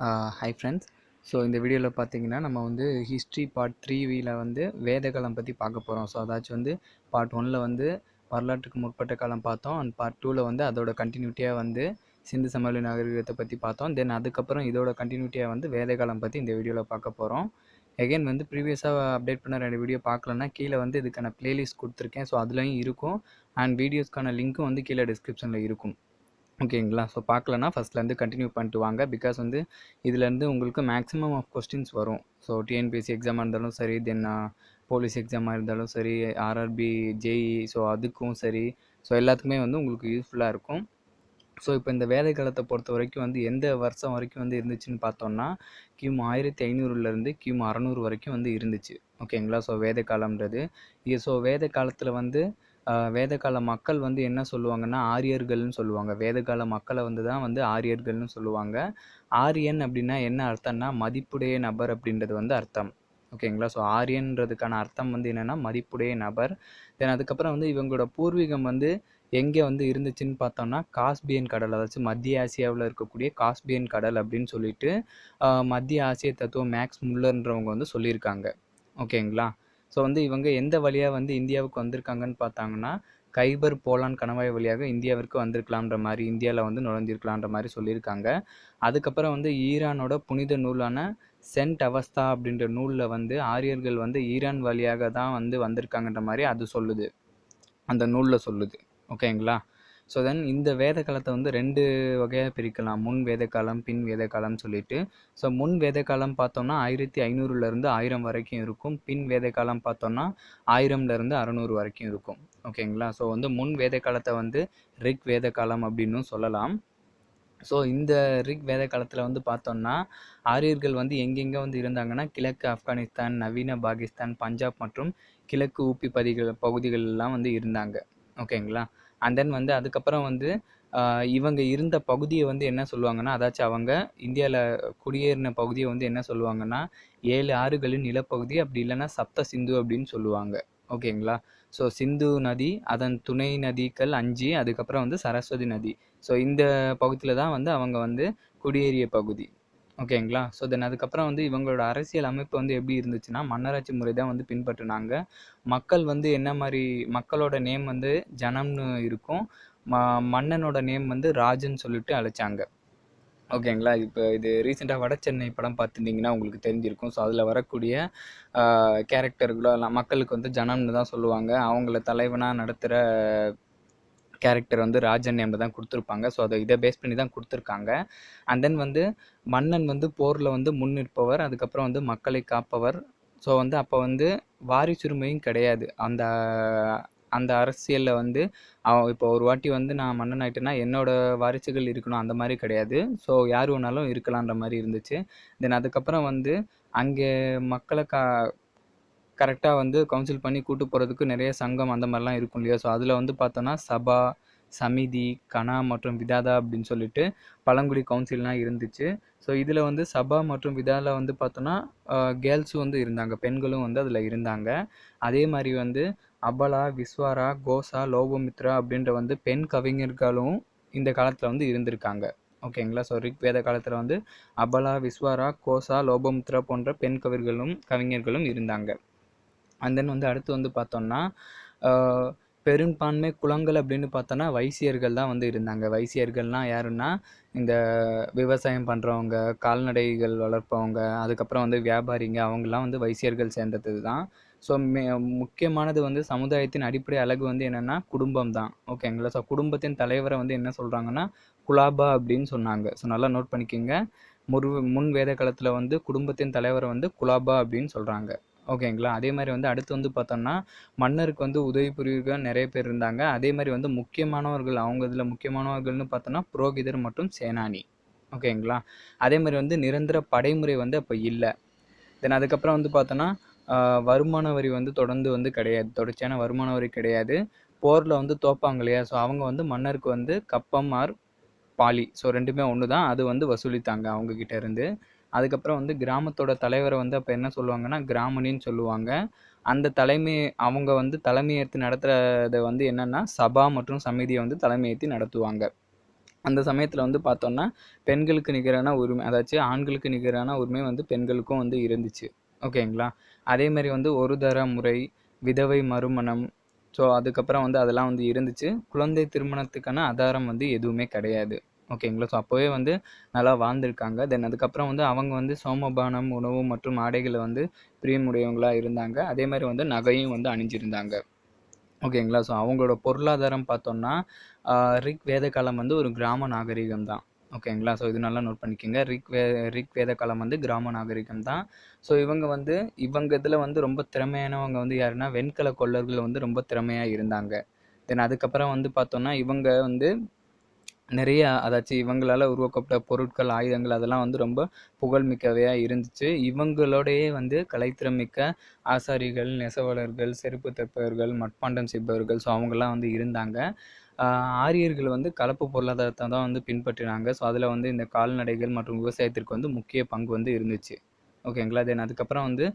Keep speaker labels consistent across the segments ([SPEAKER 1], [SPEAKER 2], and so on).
[SPEAKER 1] Hi friends so இந்த வீடியோவில் பார்த்தீங்கன்னா நம்ம வந்து ஹிஸ்ட்ரி பார்ட் த்ரீவியில் வந்து வேதகாலம் பற்றி பார்க்க போகிறோம் ஸோ அதாச்சும் வந்து பார்ட் ஒனில் வந்து வரலாற்றுக்கு முற்பட்ட காலம் பார்த்தோம். அண்ட் பார்ட் டூவில் வந்து அதோட கண்டினியூட்டியாக வந்து சிந்து சமவெளி நாகரிகத்தை பற்றி பார்த்தோம். தென் அதுக்கப்புறம் இதோட கண்டினியூட்டியாக வந்து வேதகாலம் பற்றி இந்த வீடியோவில் பார்க்க போகிறோம் எகைன் வந்து ப்ரீவியஸாக அப்டேட் பண்ண ரெண்டு வீடியோ பார்க்கலன்னா கீழே வந்து இதுக்கான ப்ளேலிஸ்ட் கொடுத்துருக்கேன். ஸோ அதுலேயும் இருக்கும். அண்ட் வீடியோஸ்க்கான லிங்க்கும் வந்து கீழே டிஸ்கிரிப்ஷனில் இருக்கும். ஓகேங்களா? ஸோ பார்க்கலன்னா ஃபஸ்ட்லேருந்து கண்டினியூ பண்ணிட்டு வாங்க. பிகாஸ் வந்து இதுலேருந்து உங்களுக்கு மேக்ஸிமம் ஆஃப் கொஸ்டின்ஸ் வரும். ஸோ டிஎன்பிஎஸ்சி எக்ஸாமாக இருந்தாலும் சரி தென் போலீஸ் எக்ஸாமாக இருந்தாலும் சரி ஆர்ஆர்பி ஜேஇ ஸோ அதுக்கும் சரி. ஸோ எல்லாத்துக்குமே வந்து உங்களுக்கு யூஸ்ஃபுல்லாக இருக்கும். ஸோ இப்போ இந்த வேலை காலத்தை பொறுத்த வரைக்கும் வந்து எந்த வருஷம் வரைக்கும் வந்து இருந்துச்சுன்னு பார்த்தோம்னா கிமு ஆயிரத்தி ஐநூறுலேருந்து கிமு அறநூறு வரைக்கும் வந்து இருந்துச்சு. ஓகேங்களா? ஸோ வேத காலம்ன்றது இது ஸோ வேத காலத்தில் வந்து வேதகால மக்கள் வந்து என்ன சொல்லுவாங்கன்னா ஆரியர்கள்னு சொல்லுவாங்க. வேதகால மக்களை வந்து தான் வந்து ஆரியர்கள்னு சொல்லுவாங்க. ஆரியன் அப்படின்னா என்ன அர்த்தம்னா மதிப்புடைய நபர் அப்படின்றது வந்து அர்த்தம். ஓகேங்களா ஸோ ஆரியன்றதுக்கான அர்த்தம் வந்து என்னென்னா மதிப்புடைய நபர். தென் அதுக்கப்புறம் வந்து இவங்களோட பூர்வீகம் வந்து எங்கே வந்து இருந்துச்சுன்னு பார்த்தோம்னா காஸ்பியன் கடல். அதாச்சும் மத்திய ஆசியாவில் இருக்கக்கூடிய காஸ்பியன் கடல் அப்படின்னு சொல்லிட்டு மத்திய ஆசிய தத்துவம் மேக்ஸ் முல்லர்ன்றவங்க வந்து சொல்லியிருக்காங்க. ஓகேங்களா ஸோ வந்து இவங்க எந்த வழியாக வந்து இந்தியாவுக்கு வந்திருக்காங்கன்னு பார்த்தாங்கன்னா கைபர் போலான் கணவாய் வழியாக இந்தியாவிற்கு வந்திருக்கலான்ற மாதிரி இந்தியாவில் வந்து நுழைஞ்சிருக்கலான்ற மாதிரி சொல்லியிருக்காங்க. அதுக்கப்புறம் வந்து ஈரானோட புனித நூலான சென்ட் அவஸ்தா அப்படின்ற நூலில் வந்து ஆரியர்கள் வந்து ஈரான் வழியாக தான் வந்து வந்திருக்காங்கன்ற மாதிரி அது சொல்லுது. அந்த நூலில் சொல்லுது. ஓகேங்களா? ஸோ தென் இந்த வேத காலத்தை வந்து ரெண்டு வகையாக பிரிக்கலாம். முன் வேத காலம் பின் வேத காலம்னு சொல்லிட்டு. ஸோ முன் வேத காலம் பார்த்தோம்னா ஆயிரத்தி ஐநூறுலேருந்து ஆயிரம் வரைக்கும் இருக்கும். பின் வேத காலம் பார்த்தோம்னா ஆயிரம்லேருந்து அறநூறு வரைக்கும் இருக்கும். ஓகேங்களா ஸோ வந்து முன் வேத காலத்தை வந்து ரிக் வேத காலம் அப்படின்னும் சொல்லலாம். ஸோ இந்த ரிக் வேத காலத்தில் வந்து பார்த்தோம்னா ஆரியர்கள் வந்து எங்கெங்கே வந்து இருந்தாங்கன்னா கிழக்கு ஆப்கானிஸ்தான் நவீன பாகிஸ்தான் பஞ்சாப் மற்றும் கிழக்கு ஊப்பி பதிகள் பகுதிகளெலாம் வந்து இருந்தாங்க. ஓகேங்களா அண்ட் தென் வந்து அதுக்கப்புறம் வந்து இவங்க இருந்த பகுதியை வந்து என்ன சொல்லுவாங்கன்னா அதாச்சும் அவங்க இந்தியாவில் குடியேறின பகுதியை வந்து என்ன சொல்லுவாங்கன்னா ஏழு ஆறுகளின் நிலப்பகுதி அப்படி இல்லைன்னா சப்த சிந்து அப்படின்னு சொல்லுவாங்க. ஓகேங்களா? ஸோ சிந்து நதி அதன் துணை நதிகள் அஞ்சு அதுக்கப்புறம் வந்து சரஸ்வதி நதி. ஸோ இந்த பகுதியில் தான் வந்து அவங்க வந்து குடியேறிய பகுதி. ஓகேங்களா? ஸோ தென் அதுக்கப்புறம் வந்து இவங்களோட அரசியல் அமைப்பு வந்து எப்படி இருந்துச்சுன்னா மன்னராட்சி முறை தான் வந்து பின்பற்றினாங்க. மக்கள் வந்து என்ன மாதிரி மக்களோட நேம் வந்து ஜனம்னு இருக்கும். ம மன்னனோட நேம் வந்து ராஜன் சொல்லிட்டு அழைச்சாங்க. ஓகேங்களா? இப்போ இது ரீசெண்டாக வட சென்னை படம் பார்த்துருந்தீங்கன்னா உங்களுக்கு தெரிஞ்சிருக்கும். ஸோ அதில் வரக்கூடிய கேரக்டர்களோ எல்லாம் மக்களுக்கு வந்து ஜனம்னு தான் சொல்லுவாங்க. அவங்கள தலைவனாக நடத்துகிற கேரக்டர் வந்து ராஜன் நேமில் தான் கொடுத்துருப்பாங்க. ஸோ அதை இதை பேஸ் பண்ணி தான் கொடுத்துருக்காங்க. அண்ட் தென் வந்து மன்னன் வந்து போரில் வந்து முன் நிற்பவர் அதுக்கப்புறம் வந்து மக்களை காப்பவர். ஸோ வந்து அப்போ வந்து வாரிசுரிமையும் கிடையாது. அந்த அந்த அரசியலில் வந்து அவன் இப்போ ஒரு வாட்டி வந்து நான் மன்னன் ஆகிட்டேன்னா என்னோடய வாரிசுகள் இருக்கணும். அந்த மாதிரி கிடையாது. ஸோ யார் வேணாலும் இருக்கலான்ற மாதிரி இருந்துச்சு. தென் அதுக்கப்புறம் வந்து அங்கே மக்களை கா கரெக்டாக வந்து கவுன்சில் பண்ணி கூட்டு போகிறதுக்கு நிறைய சங்கம் அந்த மாதிரிலாம் இருக்கும் இல்லையா? ஸோ அதில் வந்து பார்த்தோன்னா சபா சமிதி கனா மற்றும் விதாதா அப்படின்னு சொல்லிட்டு பழங்குடி கவுன்சில்லாம் இருந்துச்சு. ஸோ இதில் வந்து சபா மற்றும் விதாவில் வந்து பார்த்தோன்னா கேர்ள்ஸும் வந்து இருந்தாங்க. பெண்களும் வந்து அதில் இருந்தாங்க. அதே மாதிரி வந்து அபலா விஸ்வாரா கோசா லோபமித்ரா அப்படின்ற வந்து பெண் கவிஞர்களும் இந்த காலத்தில் வந்து இருந்திருக்காங்க. ஓகேங்களா? ஸோ ரிக் வேத காலத்தில் வந்து அபலா விஸ்வாரா கோசா லோபமுத்ரா போன்ற பெண் கவிர்களும் கவிஞர்களும் இருந்தாங்க. அண்ட் தென் வந்து அடுத்து வந்து பார்த்தோம்னா பெரும்பான்மை குளங்கள் அப்படின்னு பார்த்தோன்னா வைசியர்கள் தான் வந்து இருந்தாங்க. வைசியர்கள்லாம் யாருன்னா இந்த விவசாயம் பண்ணுறவங்க கால்நடைகள் வளர்ப்பவங்க அதுக்கப்புறம் வந்து வியாபாரிங்க அவங்கெல்லாம் வந்து வைசியர்கள் சேர்ந்தது தான். ஸோ மே முக்கியமானது வந்து சமுதாயத்தின் அடிப்படை அழகு வந்து என்னென்னா குடும்பம் தான். ஓகேங்களா ஸோ குடும்பத்தின் தலைவரை வந்து என்ன சொல்கிறாங்கன்னா குலாபா அப்படின்னு சொன்னாங்க. ஸோ நல்லா நோட் பண்ணிக்கோங்க. முரு முன் வேத காலத்தில் வந்து குடும்பத்தின் தலைவரை வந்து குலாபா அப்படின்னு சொல்கிறாங்க ஓகேங்களா? அதே மாதிரி வந்து அடுத்து வந்து பார்த்தோம்னா மன்னருக்கு வந்து உதவி புரியுக நிறைய பேர் இருந்தாங்க. அதே மாதிரி வந்து முக்கியமானவர்கள் அவங்க இதில் முக்கியமானவர்கள்னு பார்த்தோன்னா புரோகிதர் மற்றும் சேனானி. ஓகேங்களா? அதே மாதிரி வந்து நிரந்தர படைமுறை வந்து அப்போ இல்லை. தென் அதுக்கப்புறம் வந்து பார்த்தோன்னா வருமான வரி வந்து தொடர்ந்து வந்து கிடையாது. தொடர்ச்சியான வருமான வரி கிடையாது. போரில் வந்து தோப்பாங்க இல்லையா? ஸோ அவங்க வந்து மன்னருக்கு வந்து கப்பம் ஆர் பாலி. ஸோ ரெண்டுமே ஒன்று தான் அது வந்து வசூலித்தாங்க அவங்கக்கிட்ட இருந்து. அதுக்கப்புறம் வந்து கிராமத்தோட தலைவரை வந்து அப்போ என்ன சொல்லுவாங்கன்னா கிராமணின்னு சொல்லுவாங்க. அந்த தலைமை அவங்க வந்து தலைமையேற்று நடத்துகிறத வந்து என்னென்னா சபா மற்றும் சமிதியை வந்து தலைமையேற்றி நடத்துவாங்க. அந்த சமயத்தில் வந்து பார்த்தோன்னா பெண்களுக்கு நிகரான உரிமை அதாச்சு ஆண்களுக்கு நிகரான உரிமை வந்து பெண்களுக்கும் வந்து இருந்துச்சு. ஓகேங்களா? அதே மாதிரி வந்து ஒரு தர முறை விதவை மறுமணம் ஸோ அதுக்கப்புறம் வந்து அதெல்லாம் வந்து இருந்துச்சு. குழந்தை திருமணத்துக்கான ஆதாரம் வந்து எதுவுமே கிடையாது. ஓகேங்களா ஸோ அப்போவே வந்து நல்லா வாழ்ந்திருக்காங்க. தென் அதுக்கப்புறம் வந்து அவங்க வந்து சோமபானம் உணவு மற்றும் ஆடைகளை வந்து பிரியமுடையவங்களாக இருந்தாங்க. அதே மாதிரி வந்து நகையும் வந்து அணிஞ்சிருந்தாங்க. ஓகேங்களா ஸோ அவங்களோட பொருளாதாரம் பார்த்தோம்னா ரிக் வேத காலம் வந்து ஒரு கிராம நாகரிகம் தான். ஓகேங்களா ஸோ இது நல்லா நோட் பண்ணிக்கோங்க. ரிக் வே ரிக் வேத காலம் வந்து கிராம நாகரிகம் தான். ஸோ இவங்க வந்து இவங்க இதில் வந்து ரொம்ப திறமையானவங்க வந்து யாருன்னா வெண்கல கொள்ளர்கள் வந்து ரொம்ப திறமையாக இருந்தாங்க. தென் அதுக்கப்புறம் வந்து பார்த்தோம்னா இவங்க வந்து நிறைய அதாச்சும் இவங்களால் உருவாக்கப்பட்ட பொருட்கள் ஆயுதங்கள் அதெல்லாம் வந்து ரொம்ப புகழ்மிக்கவையாக இருந்துச்சு. இவங்களோடையே வந்து கலைத்திறமிக்க ஆசாரிகள் நெசவாளர்கள் செருப்பு தைப்பவர்கள் மட்பாண்டம் செய்பவர்கள் ஸோ அவங்கெல்லாம் வந்து இருந்தாங்க. ஆரியர்கள் வந்து கலப்பு பொருளாதாரத்தை தான் வந்து பின்பற்றினாங்க. ஸோ அதில் வந்து இந்த கால்நடைகள் மற்றும் விவசாயத்திற்கு வந்து முக்கிய பங்கு வந்து இருந்துச்சு. ஓகேங்களா? தென் அதுக்கப்புறம் வந்து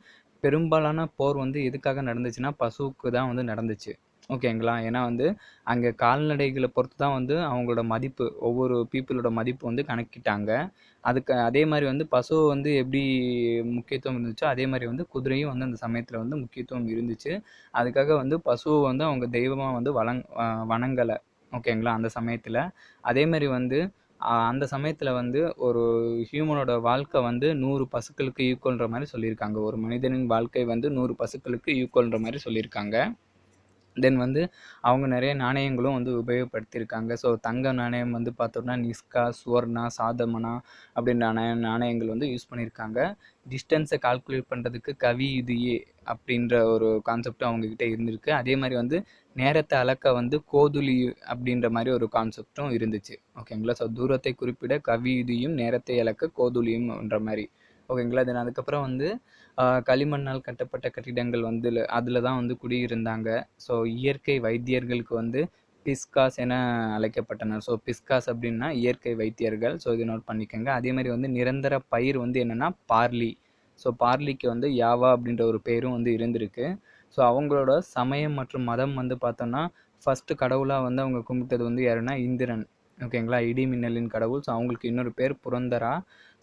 [SPEAKER 1] பெரும்பாலான போர் வந்து எதுக்காக நடந்துச்சுன்னா பசுவுக்கு தான் வந்து நடந்துச்சு. ஓகேங்களா? ஏன்னா வந்து அங்கே கால்நடைகளை பொறுத்து தான் வந்து அவங்களோட மதிப்பு ஒவ்வொரு பீப்புளோட மதிப்பு வந்து கணக்கிட்டாங்க. அதுக்கு அதே மாதிரி வந்து பசு வந்து எப்படி முக்கியத்துவம் இருந்துச்சோ அதே மாதிரி வந்து குதிரையும் வந்து அந்த சமயத்தில் வந்து முக்கியத்துவம் இருந்துச்சு. அதுக்காக வந்து பசுவை வந்து அவங்க தெய்வமாக வந்து வளங் வணங்கலை. ஓகேங்களா? அந்த சமயத்தில். அதே மாதிரி வந்து அந்த சமயத்தில் வந்து ஒரு ஹியூமனோட வாழ்க்கை வந்து நூறு பசுக்களுக்கு ஈக்குவல்ன்ற மாதிரி சொல்லியிருக்காங்க. ஒரு மனிதனின் வாழ்க்கை வந்து நூறு பசுக்களுக்கு ஈக்குவல்ன்ற மாதிரி சொல்லியிருக்காங்க. தென் வந்து அவங்க நிறைய நாணயங்களும் வந்து உபயோகப்படுத்தியிருக்காங்க. ஸோ தங்க நாணயம் வந்து பார்த்தோம்னா நிஸ்கா சுவர்ணா சாதமனா அப்படின்ற நாணய நாணயங்கள் வந்து யூஸ் பண்ணியிருக்காங்க. டிஸ்டன்ஸை கால்குலேட் பண்ணுறதுக்கு கவி இதுயே அப்படின்ற ஒரு கான்செப்டும் அவங்கக்கிட்ட இருந்திருக்கு. அதே மாதிரி வந்து நேரத்தை அளக்க வந்து கோதுலி அப்படின்ற மாதிரி ஒரு கான்செப்டும் இருந்துச்சு. ஓகேங்களா ஸோ தூரத்தை குறிப்பிட கவி இதையும் நேரத்தை அளக்க கோதுலியும்ன்ற மாதிரி. ஓகேங்களா? தென் அதுக்கப்புறம் வந்து களிமண்ணால் கட்டப்பட்ட கட்டிடங்கள் வந்து அதில் தான் வந்து குடியிருந்தாங்க. ஸோ இயற்கை வைத்தியர்களுக்கு வந்து பிஸ்காஸ் என அழைக்கப்பட்டனர். ஸோ பிஸ்காஸ் அப்படின்னா இயற்கை வைத்தியர்கள். ஸோ இது நோட் பண்ணிக்கோங்க. அதே மாதிரி வந்து நிரந்தர பயிர் வந்து என்னென்னா பார்லி. ஸோ பார்லிக்கு வந்து யாவா அப்படின்ற ஒரு பேரும் வந்து இருந்திருக்கு. ஸோ அவங்களோட சமயம் மற்றும் மதம் வந்து பார்த்தோன்னா ஃபஸ்ட்டு கடவுளாக வந்து அவங்க கும்பிட்டது வந்து யாருன்னா இந்திரன். ஓகேங்களா? இடி மின்னலின் கடவுள். ஸோ அவங்களுக்கு இன்னொரு பேர் புரந்தரா.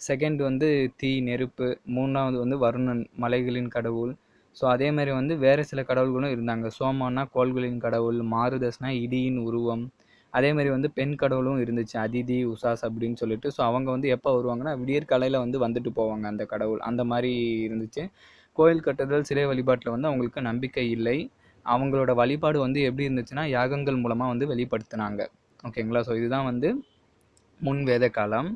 [SPEAKER 1] செகண்ட் வந்து தீ நெருப்பு மூணாவது வந்து வருணன் மலைகளின் கடவுள். ஸோ அதே மாதிரி வந்து வேறு சில கடவுள்களும் இருந்தாங்க. சோமானா கோள்களின் கடவுள் மாருதஸ்னா இடியின் உருவம். அதே மாதிரி வந்து பெண் கடவுளும் இருந்துச்சு. அதிதி உசாஸ் அப்படின்னு சொல்லிட்டு. ஸோ அவங்க வந்து எப்போ வருவாங்கன்னா விடியற்காலையில் வந்து வந்துட்டு போவாங்க அந்த கடவுள். அந்த மாதிரி இருந்துச்சு. கோயில் கட்டுதல் சிலை வழிபாட்டில் வந்து அவங்களுக்கு நம்பிக்கை இல்லை. அவங்களோட வழிபாடு வந்து எப்படி இருந்துச்சுன்னா யாகங்கள் மூலமாக வந்து வெளிப்படுத்தினாங்க. ஓகேங்களா ஸோ இதுதான் வந்து முன் வேத காலம்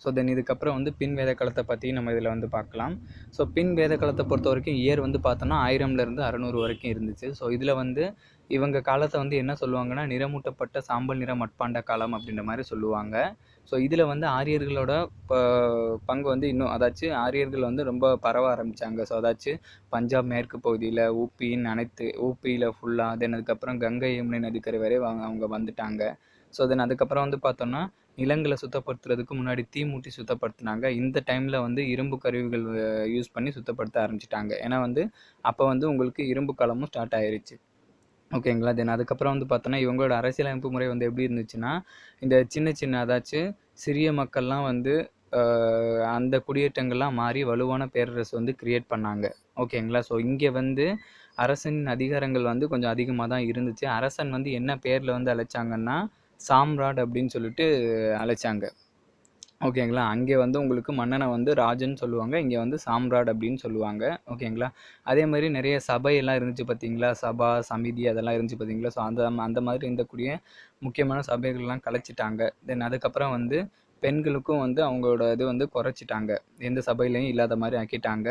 [SPEAKER 1] ஸோ தென் இதுக்கப்புறம் வந்து பின் வேத காலத்தை பற்றி நம்ம இதில் வந்து பார்க்கலாம். ஸோ பின் வேத காலத்தை பொறுத்த வரைக்கும் இயர் வந்து பார்த்தோன்னா ஆயிரம்லேருந்து அறநூறு வரைக்கும் இருந்துச்சு. ஸோ இதில் வந்து இவங்க காலத்தை வந்து என்ன சொல்லுவாங்கன்னா நிறமூட்டப்பட்ட சாம்பல் நிற மட்பாண்ட காலம் அப்படின்ற மாதிரி சொல்லுவாங்க. ஸோ இதில் வந்து ஆரியர்களோட ப- பங்கு வந்து இன்னும் அதாச்சு ஆரியர்கள் வந்து ரொம்ப பரவ ஆரம்பித்தாங்க ஸோ அதாச்சு பஞ்சாப் மேற்கு பகுதியில் ஊப்பியின் அனைத்து ஊப்பியில் ஃபுல்லாக தென் அதுக்கப்புறம் கங்கை யமுனை நதிக்கரை வரை அவங்க அவங்க வந்துட்டாங்க. ஸோ தென் அதுக்கப்புறம் வந்து பார்த்தோம்னா நிலங்களை சுத்தப்படுத்துறதுக்கு முன்னாடி தீ மூட்டி சுத்தப்படுத்தினாங்க. இந்த டைமில் வந்து இரும்பு கருவிகள் யூஸ் பண்ணி சுத்தப்படுத்த ஆரம்பிச்சிட்டாங்க. ஏன்னா வந்து அப்போ வந்து உங்களுக்கு இரும்பு காலமும் ஸ்டார்ட் ஆயிருச்சு. ஓகேங்களா தென் அதுக்கப்புறம் வந்து பார்த்தோன்னா இவங்களோட அரசியலமைப்பு முறை வந்து எப்படி இருந்துச்சுன்னா இந்த சின்ன சின்ன அதாச்சும் சிறிய மக்கள்லாம் வந்து அந்த குடியேற்றங்கள்லாம் மாறி வலுவான பேரரசு வந்து கிரியேட் பண்ணாங்க. ஓகேங்களா ஸோ இங்கே வந்து அரசனின் அதிகாரங்கள் வந்து கொஞ்சம் அதிகமாக தான் இருந்துச்சு. அரசன் வந்து என்ன பேரில் வந்து அழைச்சாங்கன்னா சாம்ராட் அப்படின்னு சொல்லிட்டு அழைச்சாங்க. ஓகேங்களா? அங்கே வந்து உங்களுக்கு மன்னனை வந்து ராஜன் சொல்லுவாங்க. இங்கே வந்து சாம்ராட் அப்படின்னு சொல்லுவாங்க. ஓகேங்களா? அதே மாதிரி நிறைய சபையெல்லாம் இருந்துச்சு பார்த்தீங்களா? சபா சமிதி அதெல்லாம் இருந்துச்சு பார்த்தீங்களா? ஸோ அந்த அந்த மாதிரி இருந்தக்கூடிய முக்கியமான சபைகள்லாம் கலைச்சிட்டாங்க. தென் அதுக்கப்புறம் வந்து பெண்களுக்கும் வந்து அவங்களோட இது வந்து குறைச்சிட்டாங்க. எந்த சபையிலையும் இல்லாத மாதிரி ஆக்கிட்டாங்க.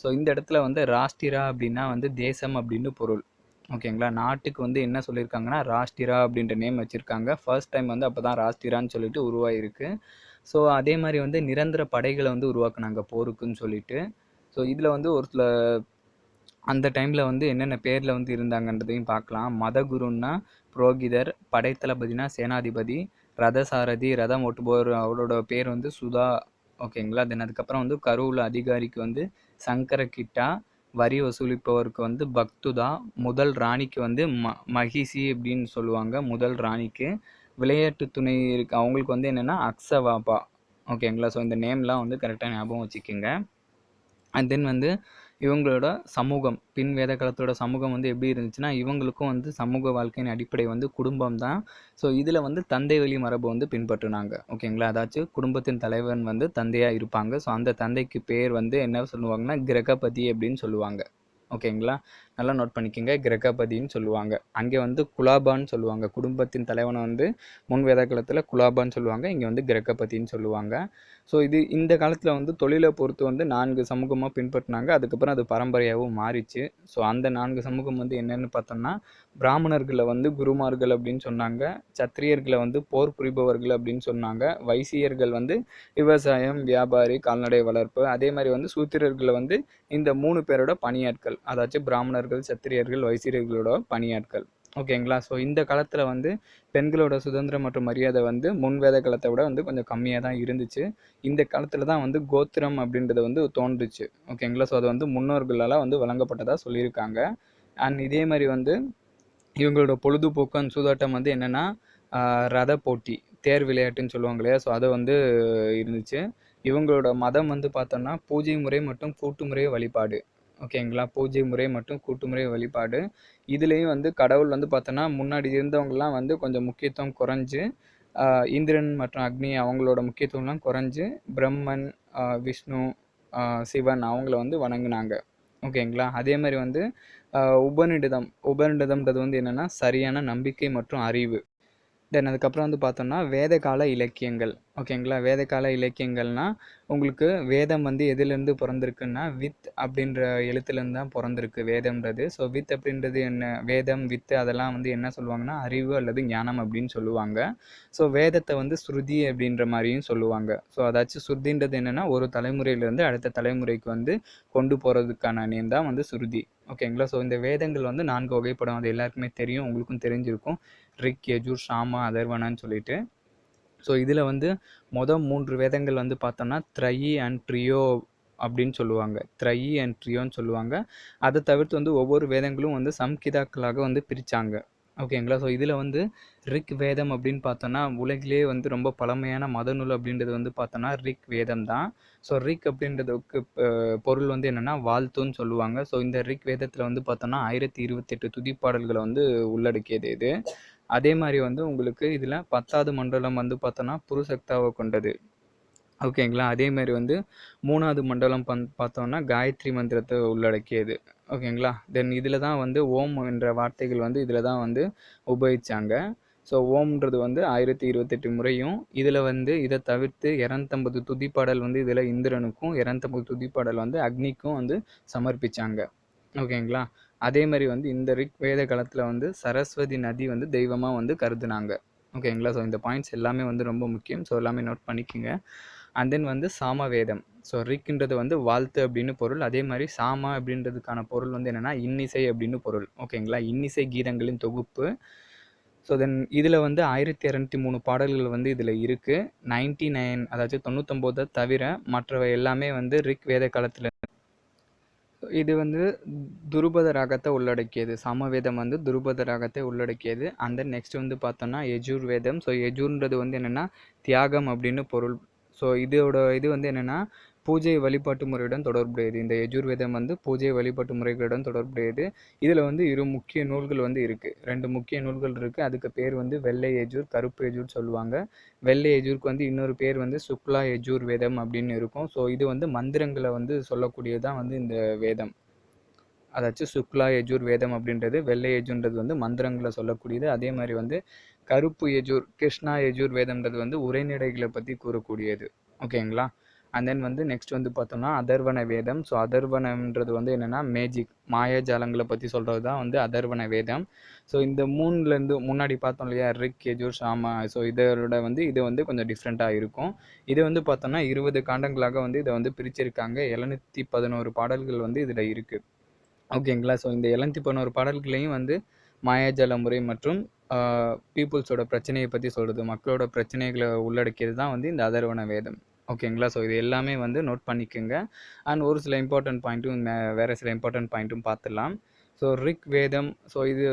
[SPEAKER 1] ஸோ இந்த இடத்துல வந்து ராஷ்டிரா அப்படின்னா வந்து தேசம் அப்படின்னு பொருள். ஓகேங்களா? நாட்டுக்கு வந்து என்ன சொல்லியிருக்காங்கன்னா ராஷ்டிரா அப்படின்ற நேம் வச்சுருக்காங்க. ஃபர்ஸ்ட் டைம் வந்து அப்போ தான் ராஷ்டிரான்னு சொல்லிட்டு உருவாயிருக்கு. ஸோ அதே மாதிரி வந்து நிரந்தர படைகளை வந்து உருவாக்குனாங்க போருக்குன்னு சொல்லிட்டு. ஸோ இதில் வந்து ஒரு சில அந்த டைமில் வந்து என்னென்ன பேரில் வந்து இருந்தாங்கன்றதையும் பார்க்கலாம். மதகுருன்னா புரோகிதர் படைத்தளபதினா சேனாதிபதி ரதசாரதி ரதம் ஓட்டுபவர் அவரோட பேர் வந்து சுதா. ஓகேங்களா? தென் அதுக்கப்புறம் வந்து கரூரில் அதிகாரிக்கு வந்து சங்கரகிட்டா வரி வசூலிப்பவருக்கு வந்து பக்துதா முதல் ராணிக்கு வந்து ம மகிஷி அப்படின்னு சொல்லுவாங்க. முதல் ராணிக்கு. விளையாட்டு துணை இருக்கு அவங்களுக்கு வந்து என்னென்னா அக்ஸவாபா ஓகேங்களா ஸோ இந்த நேம்லாம் வந்து கரெக்டாக ஞாபகம் வச்சுக்கோங்க. அண்ட் தென் வந்து இவங்களோட சமூகம் பின் வேத காலத்தோட சமூகம் வந்து எப்படி இருந்துச்சுன்னா இவங்களுக்கும் வந்து சமூக வாழ்க்கையின் அடிப்படை வந்து குடும்பம் தான். ஸோ இதில் வந்து தந்தை வழி மரபு வந்து பின்பற்றினாங்க. ஓகேங்களா? அதாச்சும் குடும்பத்தின் தலைவன் வந்து தந்தையாக இருப்பாங்க. ஸோ அந்த தந்தைக்கு பேர் வந்து என்ன சொல்லுவாங்கன்னா கிரகபதி அப்படின்னு சொல்லுவாங்க. ஓகேங்களா? நல்லா நோட் பண்ணிக்கோங்க. கிரகபதின்னு சொல்லுவாங்க. அங்கே வந்து குலாபான்னு சொல்லுவாங்க. குடும்பத்தின் தலைவனை வந்து முன் வேத காலத்தில் குலாபான்னு சொல்லுவாங்க. இங்கே வந்து கிரகபதின்னு சொல்லுவாங்க. ஸோ இது இந்த காலத்தில் வந்து தொழிலை பொறுத்து வந்து நான்கு சமூகமாக பின்பற்றினாங்க. அதுக்கப்புறம் அது பரம்பரையாகவும் மாறிச்சு. ஸோ அந்த நான்கு சமூகம் வந்து என்னென்னு பார்த்தோம்னா பிராமணர்களை வந்து குருமார்கள் அப்படின்னு சொன்னாங்க. சத்திரியர்களை வந்து போர் புரிபவர்கள் அப்படின்னு சொன்னாங்க. வைசியர்கள் வந்து விவசாயம் வியாபாரி கால்நடை வளர்ப்பு அதே மாதிரி வந்து சூத்திரர்களை வந்து இந்த மூணு பேரோட பணியாட்கள் அதாச்சும் பிராமணர்கள் சத்திரியர்கள் வைசிரியர்களோட பணியாட்கள். ஓகேங்களா ஸோ இந்த காலத்தில் வந்து பெண்களோட சுதந்திரம் மற்றும் மரியாதை வந்து முன் வேத காலத்தை விட வந்து கொஞ்சம் கம்மியாக தான் இருந்துச்சு. இந்த காலத்தில் தான் வந்து கோத்திரம் அப்படின்றது வந்து தோன்றுச்சு. ஓகேங்களா ஸோ அது வந்து முன்னோர்களால் வந்து வழங்கப்பட்டதாக சொல்லியிருக்காங்க. அண்ட் இதே மாதிரி வந்து இவங்களோட பொழுதுபோக்கு அண்ட் சூதாட்டம் வந்து என்னென்னா ரத போட்டி தேர் விளையாட்டுன்னு சொல்லுவாங்க இல்லையா? ஸோ அதை வந்து இருந்துச்சு. இவங்களோட மதம் வந்து பார்த்தோம்னா பூஜை முறை மற்றும் கூட்டு முறை வழிபாடு. ஓகேங்களா? பூஜை முறை மற்றும் கூட்டுமுறை வழிபாடு. இதுலேயும் வந்து கடவுள் வந்து பார்த்தோன்னா முன்னாடி இருந்தவங்கலாம் வந்து கொஞ்சம் முக்கியத்துவம் குறைஞ்சு இந்திரன் மற்றும் அக்னி அவங்களோட முக்கியத்துவம்லாம் குறைஞ்சு பிரம்மன் விஷ்ணு சிவன் அவங்கள வந்து வணங்கினாங்க. ஓகேங்களா? அதே மாதிரி வந்து உபநிடதம் உபநிடதம்ன்றது வந்து என்னென்னா சரியான நம்பிக்கை மற்றும் அறிவு. தென் அதுக்கப்புறம் வந்து பார்த்தோம்னா வேதகால இலக்கியங்கள். ஓகேங்களா? வேதகால இலக்கியங்கள்னா உங்களுக்கு வேதம் வந்து எதுலேருந்து பிறந்திருக்குன்னா வித் அப்படின்ற எழுத்துலேருந்து தான் பிறந்திருக்கு வேதம்ன்றது. ஸோ வித் அப்படின்றது என்ன? வேதம் வித்து அதெல்லாம் வந்து என்ன சொல்லுவாங்கன்னா அறிவு அல்லது ஞானம் அப்படின்னு சொல்லுவாங்க. ஸோ வேதத்தை வந்து ஸ்ருதி அப்படின்ற மாதிரியும் சொல்லுவாங்க. ஸோ அதாச்சும் ஸ்ருதின்றது என்னென்னா ஒரு தலைமுறையிலேருந்து அடுத்த தலைமுறைக்கு வந்து கொண்டு போகிறதுக்கான நேம் தான் வந்து ஸ்ருதி. ஓகேங்களா? ஸோ இந்த வேதங்கள் வந்து நான்கு வகைப்படும். அது எல்லாருக்குமே தெரியும் உங்களுக்கும் தெரிஞ்சிருக்கும். ரிக் யஜூர் ஷாமா அதர்வனான்னு சொல்லிட்டு. ஸோ இதில் வந்து மொதல் மூன்று வேதங்கள் வந்து பார்த்தோம்னா த்ரையி அண்ட் ட்ரியோ அப்படின்னு சொல்லுவாங்க. த்ரையி அண்ட் ட்ரியோன்னு சொல்லுவாங்க. அதை தவிர்த்து வந்து ஒவ்வொரு வேதங்களும் வந்து சம்கிதாக்களாக வந்து பிரித்தாங்க ஓகேங்களா ஸோ இதில் வந்து ரிக் வேதம் அப்படின்னு பார்த்தோன்னா உலகிலே வந்து ரொம்ப பழமையான மத நூல் அப்படின்றது வந்து பார்த்தோன்னா ரிக் வேதம் தான். ஸோ ரிக் அப்படின்றதுக்கு பொருள் வந்து என்னென்னா வாழ்த்துன்னு சொல்லுவாங்க. ஸோ இந்த ரிக் வேதத்தில் வந்து பார்த்தோன்னா ஆயிரத்தி இருபத்தெட்டு துதிப்பாடல்களை வந்து உள்ளடக்கியது இது. அதே மாதிரி வந்து உங்களுக்கு இதில் பத்தாவது மண்டலம் வந்து பார்த்தோன்னா புருசக்தாவை கொண்டது. ஓகேங்களா அதே மாதிரி வந்து மூணாவது மண்டலம் பந் பார்த்தோன்னா காயத்ரி மந்திரத்தை உள்ளடக்கியது. ஓகேங்களா தென் இதில் தான் வந்து ஓம் என்ற வார்த்தைகள் வந்து இதில் தான் வந்து உபயோகித்தாங்க ஸோ ஓம்ன்றது வந்து ஆயிரத்தி இருபத்தெட்டு முறையும் இதில் வந்து இதை தவிர்த்து இரநூத்தம்பது துதிப்பாடல் வந்து இதில் இந்திரனுக்கும் இரநூத்தம்பது துதிப்பாடல் வந்து அக்னிக்கும் வந்து சமர்ப்பித்தாங்க ஓகேங்களா அதே மாதிரி வந்து இந்த ரிக் வேத காலத்தில் வந்து சரஸ்வதி நதி வந்து தெய்வமாக வந்து கருதுனாங்க. ஓகேங்களா? ஸோ இந்த பாயிண்ட்ஸ் எல்லாமே வந்து ரொம்ப முக்கியம். ஸோ எல்லாமே நோட் பண்ணிக்கோங்க. அண்ட் தென் வந்து சாம வேதம். ஸோ ரிக்ன்றது வந்து வாழ்த்து அப்படின்னு பொருள். அதே மாதிரி சாமா அப்படின்றதுக்கான பொருள் வந்து என்னென்னா இன்னிசை அப்படின்னு பொருள். ஓகேங்களா? இன்னிசை கீதங்களின் தொகுப்பு. ஸோ தென் இதில் வந்து ஆயிரத்தி இரநூத்தி மூணு பாடல்கள் வந்து இதில் இருக்குது நைன்டி நைன் அதாச்சும் தொண்ணூத்தொம்போதை தவிர மற்றவை எல்லாமே வந்து ரிக் வேத காலத்தில் இது வந்து துருபத ராகத்தை உள்ளடக்கியது. சமவேதம் வந்து துருபத ராகத்தை உள்ளடக்கியது. அந்த நெக்ஸ்ட் வந்து பார்த்தோன்னா யஜூர் வேதம் ஸோ யஜூர்ன்றது வந்து என்னென்னா தியாகம் அப்படின்னு பொருள். ஸோ இதோட இது வந்து என்னென்னா பூஜை வழிபாட்டு முறையுடன் தொடர்புடையது. இந்த யஜுர்வேதம் வந்து பூஜை வழிபாட்டு முறைகளுடன் தொடர்புடையது. இதில் வந்து இரு முக்கிய நூல்கள் வந்து இருக்குது ரெண்டு முக்கிய நூல்கள் இருக்குது அதுக்கு பேர் வந்து வெள்ளை எஜூர் கருப்பு எஜூர்னு சொல்லுவாங்க. வெள்ளை எஜூருக்கு வந்து இன்னொரு பேர் வந்து சுக்லா எஜூர் வேதம் அப்படின்னு இருக்கும். ஸோ இது வந்து மந்திரங்களை வந்து சொல்லக்கூடியதான் வந்து இந்த வேதம். அதாச்சும் சுக்லா எஜூர் வேதம் அப்படின்றது வெள்ளை எஜுன்றது வந்து மந்திரங்களை சொல்லக்கூடியது. அதே மாதிரி வந்து கருப்பு எஜூர் கிருஷ்ணா எஜூர் வேதம்ன்றது வந்து உரைநடைகளை பற்றி கூறக்கூடியது. ஓகேங்களா? அண்ட் தென் வந்து நெக்ஸ்ட் வந்து பார்த்தோம்னா அதர்வன வேதம். ஸோ அதர்வனம்ன்றது வந்து என்னென்னா மேஜிக் மாயாஜாலங்களை பற்றி சொல்கிறது தான் வந்து அதர்வன வேதம். ஸோ இந்த மூணுலேருந்து முன்னாடி பார்த்தோம் இல்லையா ரிக் எஜூர் ஷாமா. ஸோ இதோட வந்து இது வந்து கொஞ்சம் டிஃப்ரெண்ட்டாக இருக்கும். இது வந்து பார்த்தோம்னா இருபது காண்டங்களாக வந்து இதை வந்து பிரிச்சிருக்காங்க. எழுநூற்றி பதினோரு பாடல்கள் வந்து இதில் இருக்குது ஓகேங்களா? ஸோ இந்த எழுநூற்றி பதினோரு பாடல்களையும் வந்து மாயாஜால முறை மற்றும் பீப்புள்ஸோட பிரச்சனையை பற்றி சொல்கிறது மக்களோட பிரச்சனைகளை உள்ளடக்கியது தான் வந்து இந்த அதர்வன வேதம். ஓகேங்களா? ஸோ இது எல்லாமே வந்து நோட் பண்ணிக்கோங்க. அண்ட் ஒரு சில இம்பார்ட்டன்ட் பாயிண்ட்டும் வேறு சில இம்பார்ட்டன்ட் பாயிண்ட்டும் பார்த்துடலாம். ஸோ ரிக் வேதம் ஸோ இது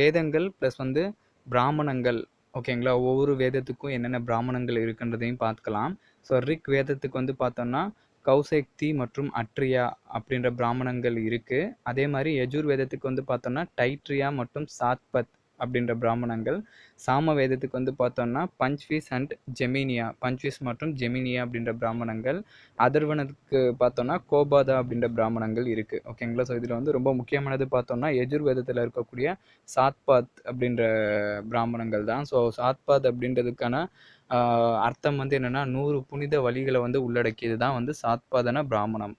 [SPEAKER 1] வேதங்கள் ப்ளஸ் வந்து பிராமணங்கள். ஓகேங்களா? ஒவ்வொரு வேதத்துக்கும் என்னென்ன பிராமணங்கள் இருக்குன்றதையும் பார்க்கலாம் ஸோ ரிக் வேதத்துக்கு வந்து பார்த்தோம்னா கௌசக்தி மற்றும் அட்ரியா அப்படின்ற பிராமணங்கள் இருக்குது அதே மாதிரி யஜுர் வேதத்துக்கு வந்து பார்த்தோம்னா டைட்ரியா மற்றும் சாத்பத் அப்படின்ற பிராமணங்கள் சாம வேதத்துக்கு வந்து பார்த்தோம்னா பஞ்ச்வீஸ் அண்ட் ஜெமினியா பஞ்ச்வீஸ் மற்றும் ஜெமினியா அப்படின்ற பிராமணங்கள் அதர்வனத்துக்கு பார்த்தோம்னா கோபாதா அப்படின்ற பிராமணங்கள் இருக்குது ஓகேங்களா? ஸோ இதில் வந்து ரொம்ப முக்கியமானது பார்த்தோம்னா எஜுர்வேதத்தில் இருக்கக்கூடிய சாத்பாத் அப்படின்ற பிராமணங்கள் தான். ஸோ சாத்பாத் அப்படின்றதுக்கான அர்த்தம் வந்து என்னென்னா நூறு புனித வழிகளை வந்து உள்ளடக்கியது தான் வந்து சாத்பாதன பிராமணம்.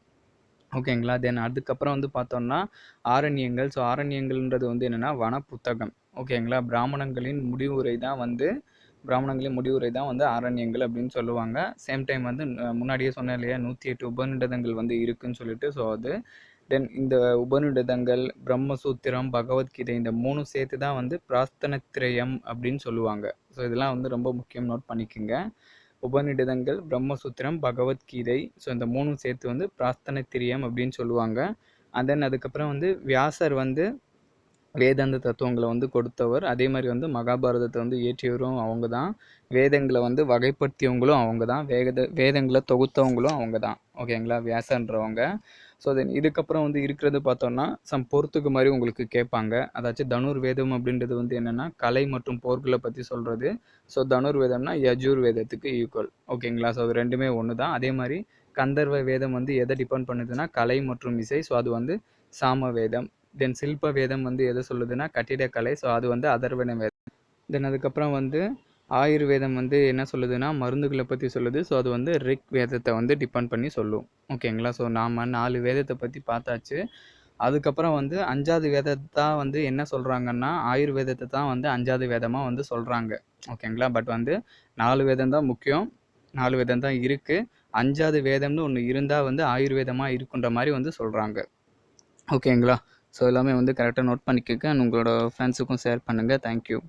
[SPEAKER 1] ஓகேங்களா? தென் அதுக்கப்புறம் வந்து பார்த்தோம்னா ஆரண்யங்கள். ஸோ ஆரண்யங்கள்ன்றது வந்து என்னென்னா வன புத்தகம் ஓகேங்களா? பிராமணங்களின் முடிவுரை தான் வந்து பிராமணங்களின் முடிவுரை தான் வந்து ஆரண்யங்கள் அப்படின்னு சொல்லுவாங்க. சேம் டைம் வந்து முன்னாடியே சொன்னேன் இல்லையா? நூற்றி எட்டு உபநிடதங்கள் வந்து இருக்குன்னு சொல்லிட்டு. ஸோ அது தென் இந்த உபநிடதங்கள் பிரம்மசூத்திரம் பகவத்கீதை இந்த மூணும் சேர்த்து தான் வந்து பிராஸ்தனத்திரயம் அப்படின்னு சொல்லுவாங்க. ஸோ இதெல்லாம் வந்து ரொம்ப முக்கியம் நோட் பண்ணிக்கோங்க. உபநிடதங்கள் பிரம்மசூத்திரம் பகவத்கீதை ஸோ இந்த மூணும் சேர்த்து வந்து பிரார்த்தனை திரியம் அப்படின்னு சொல்லுவாங்க. அண்ட் தென் அதுக்கப்புறம் வந்து வியாசர் வந்து வேதாந்த தத்துவங்களை வந்து கொடுத்தவர். அதே மாதிரி வந்து மகாபாரதத்தை வந்து இயற்றியவரும் அவங்க தான் வேதங்களை வந்து வகைப்படுத்தியவங்களும் அவங்க தான் வேத வேதங்களை தொகுத்தவங்களும் அவங்க தான் ஓகேங்களா? வியாசன்றவங்க. ஸோ தென் இதுக்கப்புறம் வந்து இருக்கிறது பார்த்தோம்னா சம் பொறுத்துக்கு மாதிரி உங்களுக்கு கேட்பாங்க. அதாச்சும் தனுர் வேதம் அப்படின்றது வந்து என்னென்னா கலை மற்றும் போர்களை பற்றி சொல்கிறது ஸோ தனுர் வேதம்னா யஜூர் வேதத்துக்கு ஈக்குவல் ஓகேங்களா ஸோ அது ரெண்டுமே ஒன்று தான் அதே மாதிரி கந்தர்வ வேதம் வந்து எதை டிபெண்ட் பண்ணுதுன்னா கலை மற்றும் இசை. ஸோ அது வந்து சாம வேதம். தென் சில்ப வேதம் வந்து எதை சொல்லுதுன்னா கட்டிடக்கலை. ஸோ அது வந்து அதர்வன வேதம். தென் அதுக்கப்புறம் வந்து ஆயுர்வேதம் வந்து என்ன சொல்லுதுன்னா மருந்துகளை பற்றி சொல்லுது. ஸோ அது வந்து ரிக் வேதத்தை வந்து டிபெண்ட் பண்ணி சொல்லும். ஓகேங்களா ஸோ நாம் நாலு வேதத்தை பற்றி பார்த்தாச்சு. அதுக்கப்புறம் வந்து அஞ்சாவது வேதத்தை தான் வந்து என்ன சொல்கிறாங்கன்னா ஆயுர்வேதத்தை தான் வந்து அஞ்சாவது வேதமாக வந்து சொல்கிறாங்க ஓகேங்களா பட் வந்து நாலு வேதம் தான் முக்கியம். நாலு வேதம் தான் இருக்குது அஞ்சாவது வேதம்னு ஒன்று இருந்தால் வந்து ஆயுர்வேதமாக இருக்குன்ற மாதிரி வந்து சொல்கிறாங்க ஓகேங்களா ஸோ எல்லாமே வந்து கரெக்டாக நோட் பண்ணிக்கோங்க. and உங்களோட ஃப்ரெண்ட்ஸுக்கும் ஷேர் பண்ணுங்கள் தேங்க்யூ